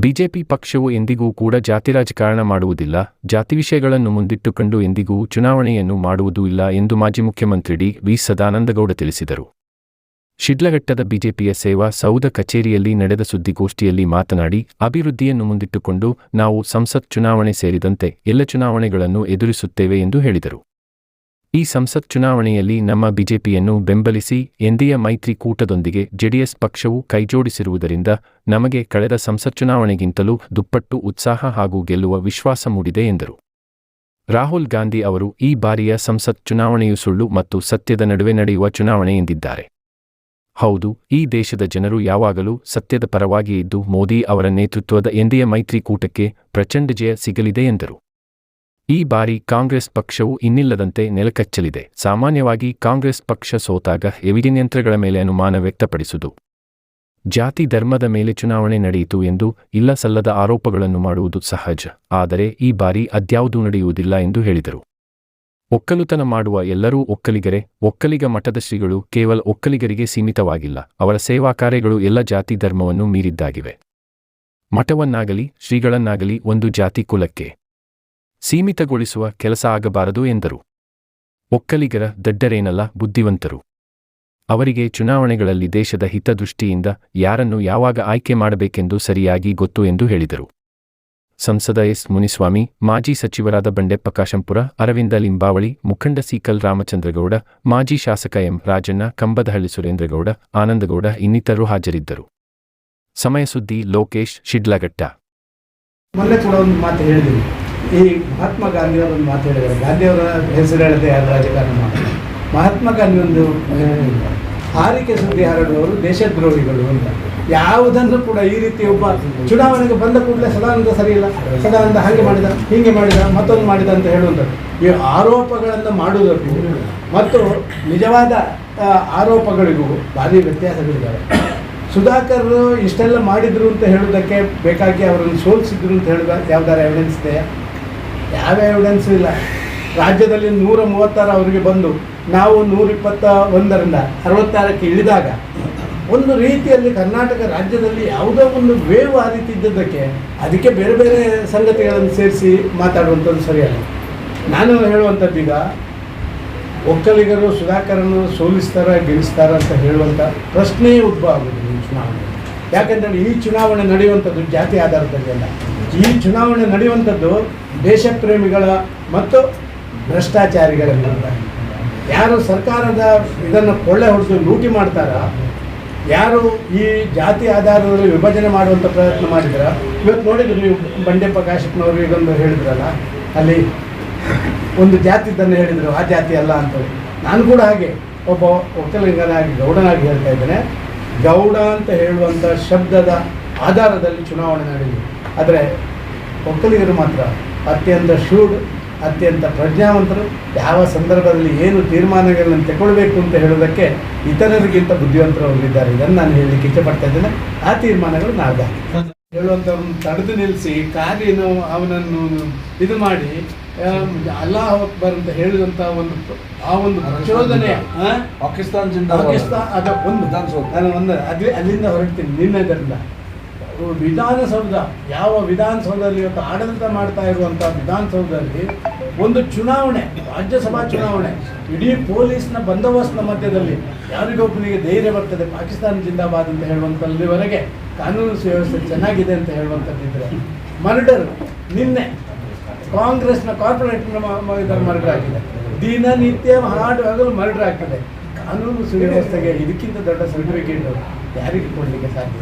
BJP ಪಕ್ಷವು ಎಂದಿಗೂ ಕೂಡ ಜಾತಿ ರಾಜಕಾರಣ ಮಾಡುವುದಿಲ್ಲ. ಜಾತಿ ವಿಷಯಗಳನ್ನು ಮುಂದಿಟ್ಟುಕೊಂಡು ಎಂದಿಗೂ ಚುನಾವಣೆಯನ್ನು ಮಾಡುವುದೂ ಇಲ್ಲ ಎಂದು ಮಾಜಿ ಮುಖ್ಯಮಂತ್ರಿ ಡಿ. ವಿ. ಸದಾನಂದಗೌಡ ತಿಳಿಸಿದರು. ಶಿಡ್ಲಘಟ್ಟದ ಬಿಜೆಪಿಯ ಸೇವಾ ಸೌಧ ಕಚೇರಿಯಲ್ಲಿ ನಡೆದ ಸುದ್ದಿಗೋಷ್ಠಿಯಲ್ಲಿ ಮಾತನಾಡಿ, ಅಭಿವೃದ್ಧಿಯನ್ನು ಮುಂದಿಟ್ಟುಕೊಂಡು ನಾವು ಸಂಸತ್ ಚುನಾವಣೆ ಸೇರಿದಂತೆ ಎಲ್ಲ ಚುನಾವಣೆಗಳನ್ನು ಎದುರಿಸುತ್ತೇವೆ ಎಂದು ಹೇಳಿದರು. ಈ ಸಂಸತ್ ಚುನಾವಣೆಯಲ್ಲಿ ನಮ್ಮ ಬಿಜೆಪಿಯನ್ನು ಬೆಂಬಲಿಸಿ ಎನ್ಡಿಎ ಮೈತ್ರಿಕೂಟದೊಂದಿಗೆ ಜೆಡಿಎಸ್ ಪಕ್ಷವು ಕೈಜೋಡಿಸಿರುವುದರಿಂದ ನಮಗೆ ಕಳೆದ ಸಂಸತ್ ಚುನಾವಣೆಗಿಂತಲೂ ದುಪ್ಪಟ್ಟು ಉತ್ಸಾಹ ಹಾಗೂ ಗೆಲ್ಲುವ ವಿಶ್ವಾಸ ಮೂಡಿದೆ ಎಂದರು. ರಾಹುಲ್ ಗಾಂಧಿ ಅವರು ಈ ಬಾರಿಯ ಸಂಸತ್ ಚುನಾವಣೆಯು ಸುಳ್ಳು ಮತ್ತು ಸತ್ಯದ ನಡುವೆ ನಡೆಯುವ ಚುನಾವಣೆ ಎಂದಿದ್ದಾರೆ. ಹೌದು, ಈ ದೇಶದ ಜನರು ಯಾವಾಗಲೂ ಸತ್ಯದ ಪರವಾಗಿ ಇದ್ದು ಮೋದಿ ಅವರ ನೇತೃತ್ವದ ಎನ್ಡಿಎ ಮೈತ್ರಿಕೂಟಕ್ಕೆ ಪ್ರಚಂಡ ಜಯ ಸಿಗಲಿದೆ ಎಂದರು. ಈ ಬಾರಿ ಕಾಂಗ್ರೆಸ್ ಪಕ್ಷವು ಇನ್ನಿಲ್ಲದಂತೆ ನೆಲಕಚ್ಚಲಿದೆ. ಸಾಮಾನ್ಯವಾಗಿ ಕಾಂಗ್ರೆಸ್ ಪಕ್ಷ ಸೋತಾಗ ಎವಿಡೆನ್ಯಂತ್ರಗಳ ಮೇಲೆ ಅನುಮಾನ ವ್ಯಕ್ತಪಡಿಸುವುದು ಜಾತಿ ಧರ್ಮದ ಮೇಲೆ ಚುನಾವಣೆ ನಡೆಯಿತು ಎಂದು ಇಲ್ಲ ಸಲ್ಲದ ಆರೋಪಗಳನ್ನು ಮಾಡುವುದು ಸಹಜ. ಆದರೆ ಈ ಬಾರಿ ಅದ್ಯಾವುದೂ ನಡೆಯುವುದಿಲ್ಲ ಎಂದು ಹೇಳಿದರು. ಒಕ್ಕಲುತನ ಮಾಡುವ ಎಲ್ಲರೂ ಒಕ್ಕಲಿಗರೇ. ಒಕ್ಕಲಿಗ ಮಠದ ಶ್ರೀಗಳು ಕೇವಲ ಒಕ್ಕಲಿಗರಿಗೆ ಸೀಮಿತವಾಗಿಲ್ಲ. ಅವರ ಸೇವಾ ಕಾರ್ಯಗಳು ಎಲ್ಲ ಜಾತಿ ಧರ್ಮವನ್ನು ಮೀರಿದ್ದಾಗಿವೆ. ಮಠವನ್ನಾಗಲಿ, ಶ್ರೀಗಳನ್ನಾಗಲಿ ಒಂದು ಜಾತಿ ಕುಲಕ್ಕೆ. ಸೀಮಿತಗೊಳಿಸುವ ಕೆಲಸ ಆಗಬಾರದು ಎಂದರು. ಒಕ್ಕಲಿಗರ ದಡ್ಡರೇನಲ್ಲ ಬುದ್ಧಿವಂತರು. ಅವರಿಗೆ ಚುನಾವಣೆಗಳಲ್ಲಿ ದೇಶದ ಹಿತದೃಷ್ಟಿಯಿಂದ ಯಾರನ್ನು ಯಾವಾಗ ಆಯ್ಕೆ ಮಾಡಬೇಕೆಂದು ಸರಿಯಾಗಿ ಗೊತ್ತು ಎಂದು ಹೇಳಿದರು. ಸಂಸದ ಎಸ್. ಮುನಿಸ್ವಾಮಿ, ಮಾಜಿ ಸಚಿವರಾದ ಬಂಡೆಪ್ಪ ಕಾಶಂಪುರ, ಅರವಿಂದ ಲಿಂಬಾವಳಿ, ಮುಖಂಡ ಸೀಕಲ್ ರಾಮಚಂದ್ರಗೌಡ, ಮಾಜಿ ಶಾಸಕ ಎಂ. ರಾಜಣ್ಣ, ಕಂಬದಹಳ್ಳಿ ಸುರೇಂದ್ರಗೌಡ, ಆನಂದಗೌಡ ಇನ್ನಿತರರು ಹಾಜರಿದ್ದರು. ಸಮಯ ಸುದ್ದಿ ಲೋಕೇಶ್ ಶಿಡ್ಲಘಟ್ಟ. ಈ ಮಹಾತ್ಮ ಗಾಂಧಿಯವರು ಒಂದು ಮಾತು ಹೇಳಿದ್ದಾರೆ. ಗಾಂಧಿಯವರ ಹೆಸರು ಹೇಳದೆ ಯಾರು ರಾಜಕಾರಣ ಮಾಡಿದ್ರು ಮಹಾತ್ಮ ಗಾಂಧಿ ಒಂದು ಆರಿಕೆ ಸುದ್ದಿ ಹರಡುವವರು ದೇಶದ್ರೋಹಿಗಳು ಅಂತ. ಯಾವುದನ್ನು ಕೂಡ ಈ ರೀತಿ ಒಬ್ಬ ಚುನಾವಣೆಗೆ ಬಂದ ಕೂಡಲೇ ಸದಾನಂದ ಸರಿ ಇಲ್ಲ ಸದಾನಂದ ಹಾಗೆ ಮಾಡಿದ, ಹೀಗೆ ಮಾಡಿದ, ಮತ್ತೊಂದು ಮಾಡಿದ ಅಂತ ಹೇಳುವಂಥದ್ದು. ಈ ಆರೋಪಗಳನ್ನು ಮಾಡುವುದಕ್ಕೂ ಮತ್ತು ನಿಜವಾದ ಆರೋಪಗಳಿಗೂ ಭಾರಿ ವ್ಯತ್ಯಾಸಗಳಿದ್ದಾವೆ. ಸುಧಾಕರ್ ಇಷ್ಟೆಲ್ಲ ಮಾಡಿದ್ರು ಅಂತ ಹೇಳೋದಕ್ಕೆ ಬೇಕಾಗಿ ಅವರನ್ನು ಸೋಲಿಸಿದ್ರು ಅಂತ ಹೇಳಿದ ಯಾವ್ದಾರ ಎವಿಡೆನ್ಸ್ ಇದೆಯಾ? ಯಾವ ಎವಿಡೆನ್ಸ್ ಇಲ್ಲ. ರಾಜ್ಯದಲ್ಲಿ ನೂರ ಮೂವತ್ತಾರು ಅವರಿಗೆ ಬಂದು ನಾವು ನೂರಿಪ್ಪತ್ತ ಒಂದರಿಂದ ಅರವತ್ತಾರಕ್ಕೆ ಇಳಿದಾಗ ಒಂದು ರೀತಿಯಲ್ಲಿ ಕರ್ನಾಟಕ ರಾಜ್ಯದಲ್ಲಿ ಯಾವುದೋ ಒಂದು ವೇವ್ ಆ ರೀತಿ ಇದ್ದದ್ದಕ್ಕೆ ಅದಕ್ಕೆ ಬೇರೆ ಬೇರೆ ಸಂಗತಿಗಳನ್ನು ಸೇರಿಸಿ ಮಾತಾಡುವಂಥದ್ದು ಸರಿಯಲ್ಲ. ನಾನು ಹೇಳುವಂಥದ್ದು ಈಗ ಒಕ್ಕಲಿಗರು, ಸುಧಾಕರನ್ನು ಸೋಲಿಸ್ತಾರ, ಗೆಲ್ಲಿಸ್ತಾರ ಅಂತ ಹೇಳುವಂಥ ಪ್ರಶ್ನೆಯೇ ಉದ್ಭವ ಆಗುತ್ತೆ ಈ ಚುನಾವಣೆ ಯಾಕೆಂದರೆ ಈ ಚುನಾವಣೆ ನಡೆಯುವಂಥದ್ದು ಜಾತಿ ಆಧಾರದಲ್ಲಿ ಅಲ್ಲ. ಈ ಚುನಾವಣೆ ನಡೆಯುವಂಥದ್ದು ದೇಶಪ್ರೇಮಿಗಳ ಮತ್ತು ಭ್ರಷ್ಟಾಚಾರಿಗಳ ವಿರುದ್ಧ. ಯಾರು ಸರ್ಕಾರದ ಇದನ್ನು ಕೊಳ್ಳೆ ಹೊಡೆದು ಲೂಟಿ ಮಾಡ್ತಾರ? ಯಾರು ಈ ಜಾತಿ ಆಧಾರದಲ್ಲಿ ವಿಭಜನೆ ಮಾಡುವಂಥ ಪ್ರಯತ್ನ ಮಾಡಿದ್ರ? ಇವತ್ತು ನೋಡಿದ್ರು ನೀವು ಬಂಡೆಪ್ಪ ಕಾಶಪ್ಪನವರು ಇದೊಂದು ಹೇಳಿದ್ರಲ್ಲ, ಅಲ್ಲಿ ಒಂದು ಜಾತಿದ್ದನ್ನು ಹೇಳಿದರು, ಆ ಜಾತಿ ಅಲ್ಲ ಅಂತ ನಾನು ಕೂಡ ಹಾಗೆ ಒಬ್ಬ ಒಕ್ಕಲಿಗನಾಗಿ ಗೌಡನಾಗಿ ಹೇಳ್ತಾ ಇದ್ದೇನೆ. ಗೌಡ ಅಂತ ಹೇಳುವಂಥ ಶಬ್ದದ ಆಧಾರದಲ್ಲಿ ಚುನಾವಣೆ ನಡೆಯಿತು ಆದರೆ ಒಕ್ಕಲಿಗರು ಮಾತ್ರ ಅತ್ಯಂತ ಶೂಡ್ ಅತ್ಯಂತ ಪ್ರಜ್ಞಾವಂತರು ಯಾವ ಸಂದರ್ಭದಲ್ಲಿ ಏನು ತೀರ್ಮಾನಗಳನ್ನು ತಗೊಳ್ಬೇಕು ಅಂತ ಹೇಳೋದಕ್ಕೆ ಇತರರಿಗಿಂತ ಬುದ್ಧಿವಂತರು ಅವರಿದ್ದಾರೆ ಇದನ್ನು ನಾನು ಹೇಳಲಿಕ್ಕೆ ಇಷ್ಟಪಡ್ತಾ ಇದ್ದೇನೆ ಆ ತೀರ್ಮಾನಗಳು ನಾಳೆ ಹೇಳುವಂಥವ್ರನ್ನ ತಡೆದು ನಿಲ್ಲಿಸಿ ಕಾರಿನ ಅವನನ್ನು ಇದು ಮಾಡಿ ಅಲ್ಲಾಹ್ ಅಕ್ಬರ್ ಅಂತ ಹೇಳಿದಂಥ ಒಂದು ಆ ಒಂದು ಪ್ರಚೋದನೆ ಆ? ಪಾಕಿಸ್ತಾನ. ಪಾಕಿಸ್ತಾನ ಅದ ಒಂದು. ನಾನು ಒಂದು ಅದೇ ಅಲ್ಲಿಂದ ಹೊರಡ್ತೀನಿ ನಿನ್ನೆದರಿಂದ ವಿಧಾನಸೌಧ, ಯಾವ ವಿಧಾನಸೌಧದಲ್ಲಿ ಇವತ್ತು ಆಡಳಿತ ಮಾಡ್ತಾ ಇರುವಂಥ ವಿಧಾನಸೌಧದಲ್ಲಿ ಒಂದು ಚುನಾವಣೆ, ರಾಜ್ಯಸಭಾ ಚುನಾವಣೆ, ಇಡೀ ಪೊಲೀಸ್ನ ಬಂದೋಬಸ್ತ್ನ ಮಧ್ಯದಲ್ಲಿ ಯಾರಿಗೊಬ್ಬನಿಗೆ ಧೈರ್ಯ ಬರ್ತದೆ, ಪಾಕಿಸ್ತಾನ ಜಿಂದಾಬಾದ್ ಅಂತ ಹೇಳುವಂಥಲ್ಲಿವರೆಗೆ ಕಾನೂನು ಸುವ್ಯವಸ್ಥೆ ಚೆನ್ನಾಗಿದೆ ಅಂತ ಹೇಳುವಂಥದ್ದಿದ್ರೆ ಮರ್ಡರ್ ನಿನ್ನೆ ಕಾಂಗ್ರೆಸ್ನ ಕಾರ್ಪೊರೇಟ್ ಮರ್ಡರ್ ಆಗಿದೆ. ದಿನನಿತ್ಯ ಹಾಡುವಾಗಲೂ ಮರ್ಡರ್ ಆಗ್ತದೆ. ಕಾನೂನು ಸುವ್ಯವಸ್ಥೆಗೆ ಇದಕ್ಕಿಂತ ದೊಡ್ಡ ಸರ್ಟಿಫಿಕೇಟ್ ಯಾರಿಗೆ ಕೊಡಲಿಕ್ಕೆ ಸಾಧ್ಯ